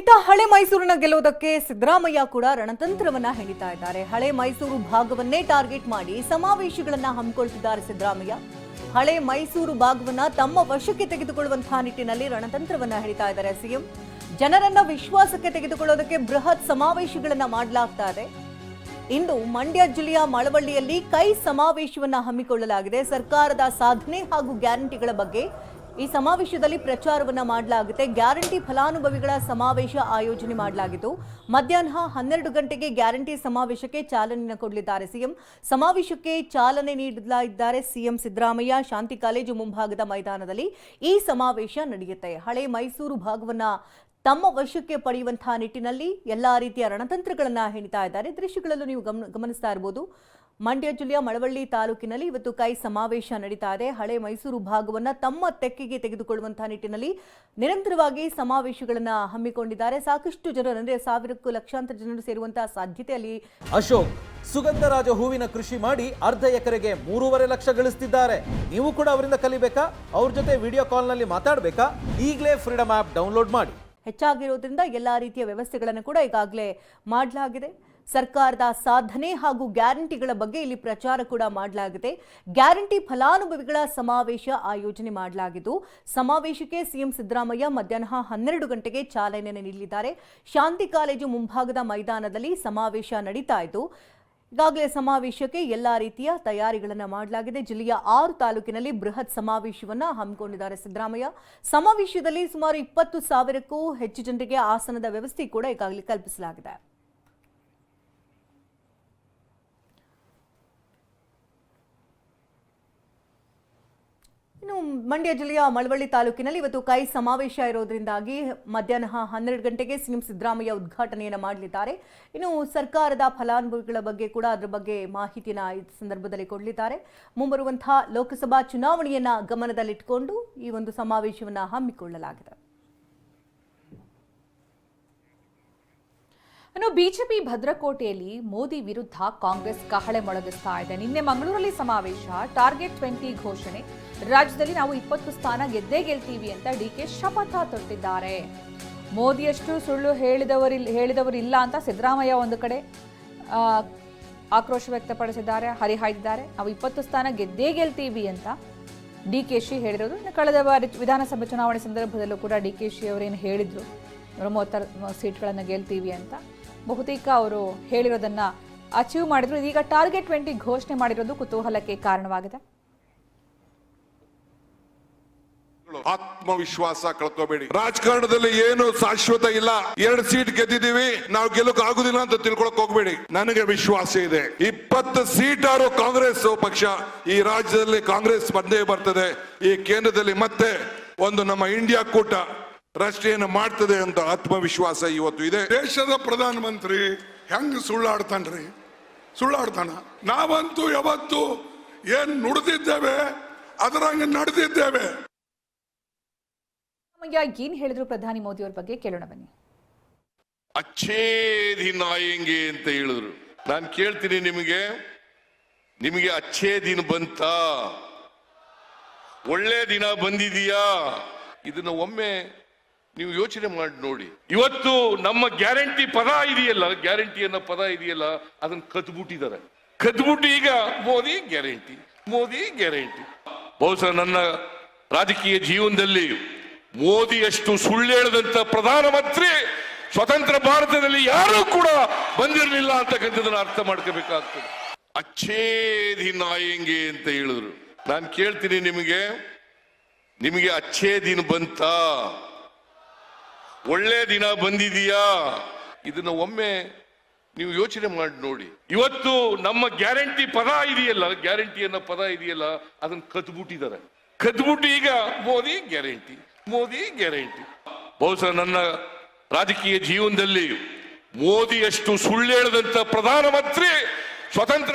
ಇತ್ತ ಹಳೆ ಮೈಸೂರಿನ ಗೆಲ್ಲುವುದಕ್ಕೆ ಸಿದ್ದರಾಮಯ್ಯ ಕೂಡ ರಣತಂತ್ರವನ್ನ ಹೆಣಿತಾ ಇದ್ದಾರೆ. ಹಳೆ ಮೈಸೂರು ಭಾಗವನ್ನೇ ಟಾರ್ಗೆಟ್ ಮಾಡಿ ಸಮಾವೇಶಗಳನ್ನ ಹಮ್ಮಿಕೊಳ್ತಿದ್ದಾರೆ ಸಿದ್ದರಾಮಯ್ಯ. ಹಳೆ ಮೈಸೂರು ಭಾಗವನ್ನ ತಮ್ಮ ವಶಕ್ಕೆ ತೆಗೆದುಕೊಳ್ಳುವಂತಹ ನಿಟ್ಟಿನಲ್ಲಿ ರಣತಂತ್ರವನ್ನ ಹೆಣಿತಾ ಇದ್ದಾರೆ ಸಿಎಂ. ಜನರನ್ನ ವಿಶ್ವಾಸಕ್ಕೆ ತೆಗೆದುಕೊಳ್ಳೋದಕ್ಕೆ ಬೃಹತ್ ಸಮಾವೇಶಗಳನ್ನ ಮಾಡಲಾಗ್ತಾ ಇದೆ. ಇಂದು ಮಂಡ್ಯ ಜಿಲ್ಲೆಯ ಮಳವಳ್ಳಿಯಲ್ಲಿ ಕೈ ಸಮಾವೇಶವನ್ನ ಹಮ್ಮಿಕೊಳ್ಳಲಾಗಿದೆ. ಸರ್ಕಾರದ ಸಾಧನೆ ಹಾಗೂ ಗ್ಯಾರಂಟಿಗಳ ಬಗ್ಗೆ ಈ ಸಮಾವೇಶದಲ್ಲಿ ಪ್ರಚಾರವನ್ನ ಮಾಡಲಾಗುತ್ತೆ. ಗ್ಯಾರಂಟಿ ಫಲಾನುಭವಿಗಳ ಸಮಾವೇಶ ಆಯೋಜನೆ ಮಾಡಲಾಗಿದ್ದು, ಮಧ್ಯಾಹ್ನ ಹನ್ನೆರಡು ಗಂಟೆಗೆ ಗ್ಯಾರಂಟಿ ಸಮಾವೇಶಕ್ಕೆ ಚಾಲನೆ ಕೊಡಲಿದ್ದಾರೆ. ಸಿಎಂ ಸಮಾವೇಶಕ್ಕೆ ಚಾಲನೆ ನೀಡಲಿದ್ದಾರೆ ಸಿಎಂ ಸಿದ್ದರಾಮಯ್ಯ. ಶಾಂತಿ ಕಾಲೇಜು ಮುಂಭಾಗದ ಮೈದಾನದಲ್ಲಿ ಈ ಸಮಾವೇಶ ನಡೆಯುತ್ತೆ. ಹಳೆ ಮೈಸೂರು ಭಾಗವನ್ನ ತಮ್ಮ ವಶಕ್ಕೆ ಪಡೆಯುವಂತಹ ನಿಟ್ಟಿನಲ್ಲಿ ಎಲ್ಲಾ ರೀತಿಯ ರಣತಂತ್ರಗಳನ್ನ ಹೆಣಿತಾ ಇದ್ದಾರೆ. ದೃಶ್ಯಗಳಲ್ಲೂ ನೀವು ಗಮನ, ಗಮನಿಸ್ತಾ ಇರಬಹುದು ಮಂಡ್ಯ ಜಿಲ್ಲೆಯ ಮಳವಳ್ಳಿ ತಾಲೂಕಿನಲ್ಲಿ ಇವತ್ತು ಕೈ ಸಮಾವೇಶ ನಡೀತಾ ಇದೆ. ಹಳೆ ಮೈಸೂರು ಭಾಗವನ್ನು ತಮ್ಮ ತೆಕ್ಕೆಗೆ ತೆಗೆದುಕೊಳ್ಳುವಂತಹ ನಿಟ್ಟಿನಲ್ಲಿ ನಿರಂತರವಾಗಿ ಸಮಾವೇಶಗಳನ್ನು ಹಮ್ಮಿಕೊಂಡಿದ್ದಾರೆ. ಸಾಕಷ್ಟು ಜನರು ಅಂದರೆ ಸಾವಿರಕ್ಕೂ ಲಕ್ಷಾಂತರ ಜನರು ಸೇರುವಂತಹ ಸಾಧ್ಯತೆ ಅಲ್ಲಿ ಅಶೋಕ್ ಸುಗಂಧರಾಜ ಹೂವಿನ ಕೃಷಿ ಮಾಡಿ ಅರ್ಧ ಎಕರೆಗೆ ಮೂರುವರೆ ಲಕ್ಷ ಗಳಿಸ್ತಿದ್ದಾರೆ. ನೀವು ಕೂಡ ಅವರಿಂದ ಕಲಿಬೇಕಾ? ಅವ್ರ ಜೊತೆ ವಿಡಿಯೋ ಕಾಲ್ನಲ್ಲಿ ಮಾತಾಡಬೇಕಾ? ಈಗಲೇ ಫ್ರೀಡಮ್ ಆಪ್ ಡೌನ್ಲೋಡ್ ಮಾಡಿ. ಹೆಚ್ಚಾಗಿರೋದ್ರಿಂದ ಎಲ್ಲಾ ರೀತಿಯ ವ್ಯವಸ್ಥೆಗಳನ್ನು ಕೂಡ ಈಗಾಗಲೇ ಮಾಡಲಾಗಿದೆ. ಸರ್ಕಾರದ ಸಾಧನೆ ಹಾಗೂ ಗ್ಯಾರಂಟಿಗಳ ಬಗ್ಗೆ ಇಲ್ಲಿ ಪ್ರಚಾರ ಕೂಡ ಮಾಡಲಾಗಿದೆ. ಗ್ಯಾರಂಟಿ ಫಲಾನುಭವಿಗಳ ಸಮಾವೇಶ ಆಯೋಜನೆ ಮಾಡಲಾಗಿದ್ದು, ಸಮಾವೇಶಕ್ಕೆ ಸಿಎಂ ಸಿದ್ದರಾಮಯ್ಯ ಮಧ್ಯಾಹ್ನ ಹನ್ನೆರಡು ಗಂಟೆಗೆ ಚಾಲನೆ ನೀಡಲಿದ್ದಾರೆ ಶಾಂತಿ ಕಾಲೇಜು ಮುಂಭಾಗದ ಮೈದಾನದಲ್ಲಿ ಸಮಾವೇಶ ನಡೀತಾ ಇದ್ದು, ಈಗಾಗಲೇ ಸಮಾವೇಶಕ್ಕೆ ಎಲ್ಲ ರೀತಿಯ ತಯಾರಿಗಳನ್ನು ಮಾಡಲಾಗಿದೆ. ಜಿಲ್ಲೆಯ ಆರು ತಾಲೂಕಿನಲ್ಲಿ ಬೃಹತ್ ಸಮಾವೇಶವನ್ನು ಹಮ್ಮಿಕೊಂಡಿದ್ದಾರೆ ಸಿದ್ದರಾಮಯ್ಯ. ಸಮಾವೇಶದಲ್ಲಿ ಸುಮಾರು ಇಪ್ಪತ್ತು ಸಾವಿರಕ್ಕೂ ಹೆಚ್ಚು ಜನರಿಗೆ ಆಸನದ ವ್ಯವಸ್ಥೆ ಕೂಡ ಈಗಾಗಲೇ ಕಲ್ಪಿಸಲಾಗಿದೆ. ಇನ್ನು ಮಂಡ್ಯ ಜಿಲ್ಲೆಯ ಮಳವಳ್ಳಿ ತಾಲೂಕಿನಲ್ಲಿ ಇವತ್ತು ಕೈ ಸಮಾವೇಶ ಇರೋದ್ರಿಂದಾಗಿ ಮಧ್ಯಾಹ್ನ ಹನ್ನೆರಡು ಗಂಟೆಗೆ ಸಿಎಂ ಸಿದ್ದರಾಮಯ್ಯ ಉದ್ಘಾಟನೆಯನ್ನು ಮಾಡಲಿದ್ದಾರೆ. ಇನ್ನು ಸರ್ಕಾರದ ಫಲಾನುಭವಿಗಳ ಬಗ್ಗೆ ಕೂಡ ಅದರ ಬಗ್ಗೆ ಮಾಹಿತಿನ ಈ ಸಂದರ್ಭದಲ್ಲಿ ಕೊಡಲಿದ್ದಾರೆ. ಮುಂಬರುವಂತಹ ಲೋಕಸಭಾ ಚುನಾವಣೆಯನ್ನ ಗಮನದಲ್ಲಿಟ್ಟುಕೊಂಡು ಈ ಒಂದು ಸಮಾವೇಶವನ್ನು ಹಮ್ಮಿಕೊಳ್ಳಲಾಗಿದೆ. ಇನ್ನು ಬಿಜೆಪಿ ಭದ್ರಕೋಟೆಯಲ್ಲಿ ಮೋದಿ ವಿರುದ್ಧ ಕಾಂಗ್ರೆಸ್ ಕಹಳೆ ಮೊಳಗಿಸ್ತಾ ಇದೆ. ನಿನ್ನೆ ಮಂಗಳೂರಲ್ಲಿ ಸಮಾವೇಶ. ಟಾರ್ಗೆಟ್ ಟ್ವೆಂಟಿ ಘೋಷಣೆ. ರಾಜ್ಯದಲ್ಲಿ ನಾವು ಇಪ್ಪತ್ತು ಸ್ಥಾನ ಗೆದ್ದೇ ಗೆಲ್ತೀವಿ ಅಂತ ಡಿ ಕೆ ಶಪಥ ತೊಟ್ಟಿದ್ದಾರೆ. ಮೋದಿಯಷ್ಟು ಸುಳ್ಳು ಹೇಳಿದವರಿಲ್ಲ ಹೇಳಿದವರಿಲ್ಲ ಅಂತ ಸಿದ್ದರಾಮಯ್ಯ ಒಂದು ಕಡೆ ಆಕ್ರೋಶ ವ್ಯಕ್ತಪಡಿಸಿದ್ದಾರೆ, ಹರಿಹಾಯ್ದಿದ್ದಾರೆ. ನಾವು ಇಪ್ಪತ್ತು ಸ್ಥಾನ ಗೆದ್ದೇ ಗೆಲ್ತೀವಿ ಅಂತ ಡಿ ಕೆ ಶಿ ಹೇಳಿರೋದು. ಕಳೆದ ಬಾರಿ ವಿಧಾನಸಭೆ ಚುನಾವಣೆ ಸಂದರ್ಭದಲ್ಲೂ ಕೂಡ ಡಿ ಕೆ ಶಿ ಅವರೇನು ಹೇಳಿದ್ರು. ನೂರ ಮೂವತ್ತಾರು ಸೀಟ್ಗಳನ್ನು ಗೆಲ್ತೀವಿ ಅಂತ. ಬಹುತೇಕ ಅವರು ಹೇಳಿರೋದನ್ನ ಅಚೀವ್ ಮಾಡಿದ್ರು. ಈಗ ಟಾರ್ಗೆಟ್ ಟ್ವೆಂಟಿ ಘೋಷಣೆ ಮಾಡಿರೋದು ಕುತೂಹಲಕ್ಕೆ ಕಾರಣವಾಗಿದೆ. ಆತ್ಮವಿಶ್ವಾಸ ಕಳ್ಕೋಬೇಡಿ. ರಾಜಕಾರಣದಲ್ಲಿ ಏನು ಶಾಶ್ವತ ಇಲ್ಲ. ಎರಡು ಸೀಟ್ ಗೆದ್ದಿದ್ದೀವಿ. ನಾವು ಗೆಲ್ಲಕ್ ಆಗುದಿಲ್ಲ ಅಂತ ತಿಳ್ಕೊಳಕ್ ಹೋಗ್ಬೇಡಿ. ನನಗೆ ವಿಶ್ವಾಸ ಇದೆ. ಇಪ್ಪತ್ತು ಸೀಟ್ ಆರು ಕಾಂಗ್ರೆಸ್ ಪಕ್ಷ ಈ ರಾಜ್ಯದಲ್ಲಿ ಕಾಂಗ್ರೆಸ್ ಬಂದೇ ಬರ್ತದೆ. ಈ ಕೇಂದ್ರದಲ್ಲಿ ಮತ್ತೆ ಒಂದು ನಮ್ಮ ಇಂಡಿಯಾ ಕೂಟ ರಾಷ್ಟ್ರೀಯನ ಮಾಡ್ತದೆ ಅಂತ ಆತ್ಮವಿಶ್ವಾಸ ಇವತ್ತು ಇದೆ. ದೇಶದ ಪ್ರಧಾನಮಂತ್ರಿ ಹೆಂಗ್ ಸುಳ್ಳಾಡ್ತಾನ್ರಿ? ಸುಳ್ಳಾಡ್ತಾನ. ನಾವಂತೂ ಯಾವತ್ತು ಏನ್ ನುಡಿದಿದ್ದೇವೆ ಅದರಂಗೆ ನಡೆದಿದ್ದೇವೆ. ಏನ್ ಹೇಳಿದ್ರು ಪ್ರಧಾನಿ ಮೋದಿ ಅವ್ರ ಬಗ್ಗೆ ಕೇಳೋಣ ಬನ್ನಿ. ಅಚ್ಚೇ ದಿನ ಆಯಂಗೆ ಅಂತ ಹೇಳಿದ್ರು. ನಾನು ಕೇಳ್ತೀನಿ ನಿಮಗೆ. ನಿಮಗೆ ಅಚ್ಚೇ ದಿನ ಬಂತ? ಒಳ್ಳೆ ದಿನ ಬಂದಿದೀಯಾ? ಇದನ್ನ ಒಮ್ಮೆ ನೀವು ಯೋಚನೆ ಮಾಡಿ ನೋಡಿ. ಇವತ್ತು ನಮ್ಮ ಗ್ಯಾರಂಟಿ ಪದ ಇದೆಯಲ್ಲ, ಗ್ಯಾರಂಟಿ ಅನ್ನೋ ಪದ ಇದೆಯಲ್ಲ, ಅದನ್ನ ಕದ್ಬಿಟ್ಟಿದ್ದಾರೆ. ಕದ್ಬಿಟ್ಟು ಈಗ ಮೋದಿ ಗ್ಯಾರಂಟಿ ಮೋದಿ ಗ್ಯಾರಂಟಿ. ಬಹುಶಃ ನನ್ನ ರಾಜಕೀಯ ಜೀವನದಲ್ಲಿ ಮೋದಿಯಷ್ಟು ಸುಳ್ಳು ಹೇಳದಂತ ಪ್ರಧಾನಮಂತ್ರಿ ಸ್ವತಂತ್ರ ಭಾರತದಲ್ಲಿ ಯಾರೂ ಕೂಡ ಬಂದಿರಲಿಲ್ಲ ಅಂತಕ್ಕಂಥದನ್ನ ಅರ್ಥ ಮಾಡ್ಕೋಬೇಕಾಗ್ತದೆ. ಅಚ್ಛೇದಿ ದಿನ ಆಯಂಗೆ ಅಂತ ಹೇಳಿದ್ರು. ನಾನು ಕೇಳ್ತೀನಿ ನಿಮಗೆ ನಿಮಗೆ ಅಚ್ಚೇ ದಿನ ಬಂತ? ಒಳ್ಳೆ ದಿನ ಬಂದಿದೆಯಾ? ಇದನ್ನ ಒಮ್ಮೆ ನೀವು ಯೋಚನೆ ಮಾಡಿ ನೋಡಿ. ಇವತ್ತು ನಮ್ಮ ಗ್ಯಾರಂಟಿ ಪದ ಇದೆಯಲ್ಲ ಗ್ಯಾರಂಟಿ ಅನ್ನೋ ಪದ ಇದೆಯಲ್ಲ, ಅದನ್ನ ಕದ್ಬಿಟ್ಟಿದ್ದಾರೆ. ಕದ್ಬಿಟ್ಟು ಈಗ ಮೋದಿ ಗ್ಯಾರಂಟಿ ಮೋದಿ ಗ್ಯಾರಂಟಿ. ಬಹುಶಃ ನನ್ನ ರಾಜಕೀಯ ಜೀವನದಲ್ಲಿ ಮೋದಿಯಷ್ಟು ಸುಳ್ಳು ಹೇಳದಂತ ಪ್ರಧಾನಮಂತ್ರಿ, ಸ್ವತಂತ್ರ